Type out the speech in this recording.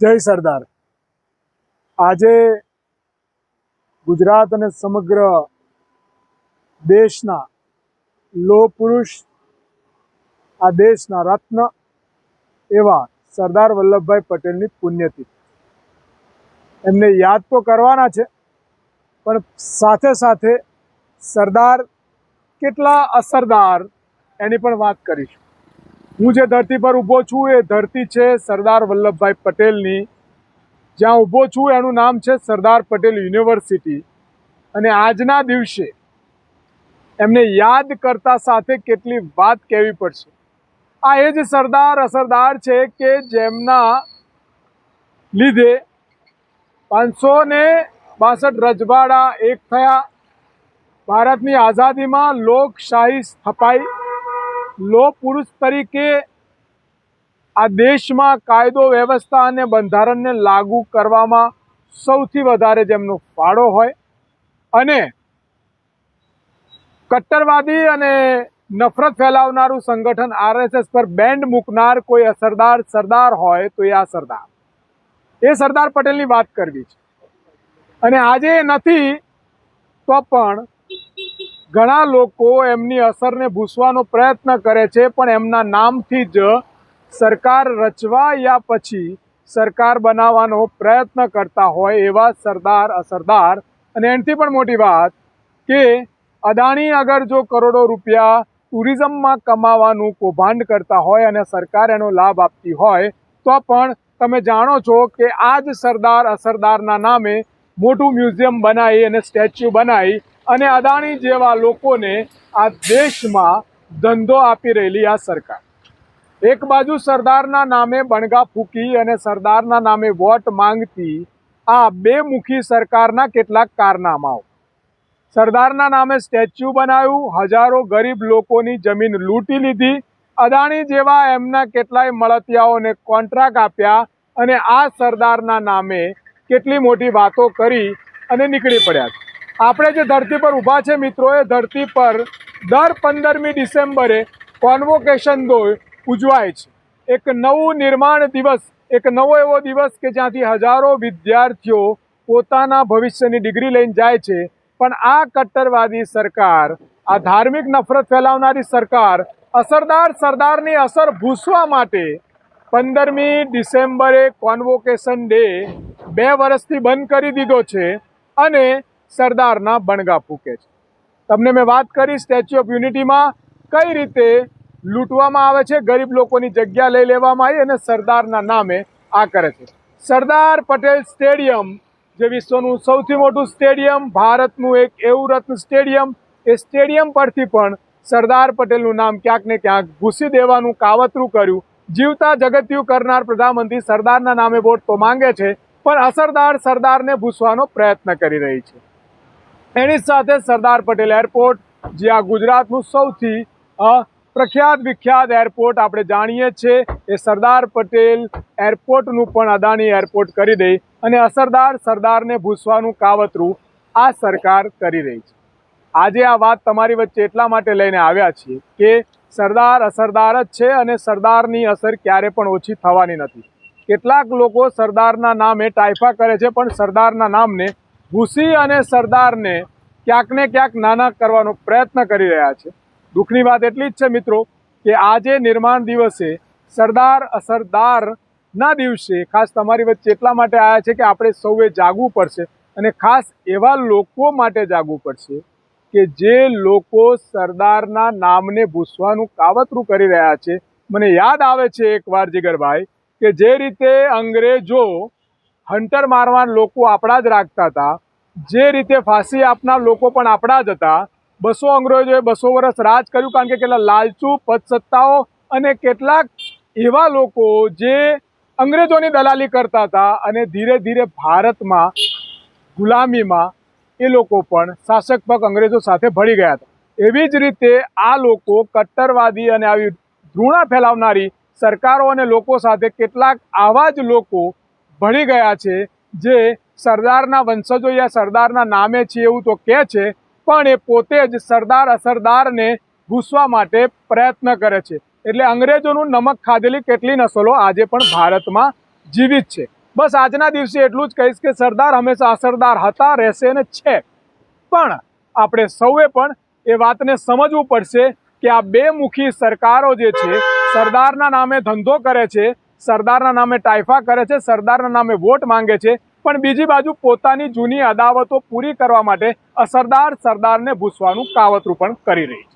જય સરદાર. આજે ગુજરાત અને સમગ્ર દેશના લોહ પુરુષ આ દેશના રત્ન એવા સરદાર વલ્લભભાઈ પટેલની પુણ્યતિથિ. એમને યાદ તો કરવાના છે, પણ સાથે સાથે સરદાર કેટલા અસરદાર એની પણ વાત કરીશું. હું જે ધરતી પર ઊભો છું એ ધરતી છે સરદાર વલ્લભભાઈ પટેલની. જ્યાં ઊભો છું એનું નામ છે સરદાર પટેલ યુનિવર્સિટી. અને આજના દિવસે એમને યાદ કરતા સાથે કેટલી વાત કહેવી પડશે. આ એ જ સરદાર અસરદાર છે કે જેમના લીધે પાંચસો ને બાસઠ રજવાડા એક થયા. ભારતની આઝાદીમાં લોકશાહી સ્થપાઈ. લો પુરુષ તરીકે આ દેશમાં કાયદો, વ્યવસ્થા અને બંધારણને લાગુ કરવામાં સૌથી વધારે જેમનો ફાળો હોય અને કટ્ટરવાદી અને નફરત ફેલાવનારું સંગઠન આરએસએસ પર બેન્ડ મૂકનાર કોઈ અસરદાર સરદાર હોય તો એ આ સરદાર. એ સરદાર પટેલની વાત કરવી છે. અને આજે નથી તો પણ ઘણા લોકો એમની અસરને ભૂસવાનો પ્રયત્ન કરે છે, પણ એમના નામથી જ સરકાર રચવા યા પછી સરકાર બનાવવાનો પ્રયત્ન કરતા હોય એવા સરદાર અસરદાર. અને એનાથી પણ મોટી વાત કે અદાણી અગર જો કરોડો રૂપિયા ટુરિઝમમાં કમાવાનું કૌભાંડ કરતા હોય અને સરકાર એનો લાભ આપતી હોય, તો પણ તમે જાણો છો કે આ જ સરદાર અસરદારના નામે મોટું મ્યુઝિયમ બનાવી અને સ્ટેચ્યુ બનાવી અને અદાણી જેવા લોકોને આ દેશમાં ધંધો આપી રહેલી આ સરકાર. એક બાજુ સરદારના નામે બણગા ફૂકી અને સરદારના નામે વોટ માંગતી આ બે મુખી સરકારના કેટલાક કારનામાઓ. સરદારના નામે સ્ટેચ્યુ બનાવ્યું, હજારો ગરીબ લોકોની જમીન લૂંટી લીધી, અદાણી જેવા એમના કેટલાય મળતિયાઓને કોન્ટ્રાક્ટ આપ્યા અને આ સરદારના નામે કેટલી મોટી વાતો કરી અને નીકળી પડ્યા છે. આપણે જે ધરતી પર ઊભા છે મિત્રો, એ ધરતી પર દર પંદરમી ડિસેમ્બરે કોન્વોકેશન ડોય ઉજવાય છે. એક નવું નિર્માણ દિવસ, એક નવો એવો દિવસ કે જ્યાંથી હજારો વિદ્યાર્થીઓ પોતાના ભવિષ્યની ડિગ્રી લઈને જાય છે. પણ આ કટ્ટરવાદી સરકાર, આ ધાર્મિક નફરત ફેલાવનારી સરકાર, અસરદાર સરદારની અસર ભૂસવા માટે પંદરમી ડિસેમ્બરે કોન્વોકેશન ડે બે વર્ષથી બંધ કરી દીધો છે. અને સરદારના બણગા ફૂકે છે. તમને મેં વાત કરી, સ્ટેચ્યુ ઓફ યુનિટીમાં કઈ રીતે લૂંટવામાં આવે છે, ગરીબ લોકોની જગ્યા લઈ લેવામાં આવી અને સરદારના નામે આ કરે છે. સરદાર પટેલ સ્ટેડિયમ જે વિશ્વનું સૌથી મોટું સ્ટેડિયમ, ભારતનું એક એવું રત્ન સ્ટેડિયમ, એ સ્ટેડિયમ પરથી પણ સરદાર પટેલનું નામ ક્યાંક ને ક્યાંક ઘૂસી દેવાનું, કાવતરું કર્યું. જીવતા જગત્યું કરનાર પ્રધાનમંત્રી સરદારના નામે વોટ તો માંગે છે, પણ અસરદાર સરદારને ભૂસવાનો પ્રયત્ન કરી રહી છે. એની સાથે સરદાર પટેલ એરપોર્ટ, જે આ ગુજરાતનું સૌથી પ્રખ્યાત વિખ્યાત એરપોર્ટ આપણે જાણીએ છીએ, એ સરદાર પટેલ એરપોર્ટનું પણ અદાણી એરપોર્ટ કરી દઈ અને અસરદાર સરદારને ભૂસવાનું કાવતરું આ સરકાર કરી રહી છે. આજે આ વાત તમારી વચ્ચે એટલા માટે લઈને આવ્યા છીએ કે સરદાર અસરદાર જ છે અને સરદારની અસર ક્યારે પણ ઓછી થવાની નથી. કેટલાક લોકો સરદારના નામે ટાઈફા કરે છે, પણ સરદારના નામને ભૂસી અને સરદારને ક્યાંક ને ક્યાંક નાના કરવાનો પ્રયત્ન કરી રહ્યા છે. દુઃખની વાત એટલી જ છે મિત્રો કે આજે નિર્માણ દિવસે સરદાર અસરદારના દિવસે ખાસ તમારી વચ્ચે એટલા માટે આવ્યા છે કે આપણે સૌએ જાગવું પડશે અને ખાસ એવા લોકો માટે જાગવું પડશે કે જે લોકો સરદારના નામને ભૂસવાનું કાવતરું કરી રહ્યા છે. મને યાદ આવે છે એકવાર જીગરભાઈ કે જે રીતે અંગ્રેજો હંટર મારવાન લોકો આપણા જ રાખતા હતા જે રીતે ફાંસી આપનાર લોકો પણ આપણા જ હતા. બસો અંગ્રેજોએ બસો વર્ષ રાજ કર્યું, કારણ કે કેટલા લાલચુ, પદસત્તાઓ અને કેટલાક એવા લોકો જે અંગ્રેજોની દલાલી કરતા હતા અને ધીરે ધીરે ભારતમાં, ગુલામીમાં એ લોકો પણ શાસક પગ અંગ્રેજો સાથે ભળી ગયા હતા. એવી જ રીતે આ લોકો કટ્ટરવાદી અને આવી ધૃણા ફેલાવનારી સરકારો અને લોકો સાથે કેટલાક આવા જ લોકો ભળી ગયા છે, જે સરદારના વંશજો યા સરદારના નામે છે એવું તો કહે છે, પણ એ પોતે જ સરદાર અસરદારને ભૂસવા માટે પ્રયત્ન કરે છે. એટલે અંગ્રેજોનું નમક ખાધેલી કેટલી નસલો આજે પણ ભારતમાં જીવિત છે. બસ આજના દિવસે એટલું જ કહીશ કે સરદાર હંમેશા અસરદાર હતા, રહેશે અને છે. પણ આપણે સૌએ પણ એ વાતને સમજવું પડશે કે આ બે મુખી સરકારો જે છે, સરદારના નામે ધંધો કરે છે, સરદારના નામે ટાઈફા કરે છે, સરદારના નામે વોટ માંગે છે પણ બીજી બાજુ પોતાની જૂની અદાવતો પૂરી કરવા માટે અસરદાર સરદારને ભૂસવાનું કાવતરું પણ કરી રહી છે.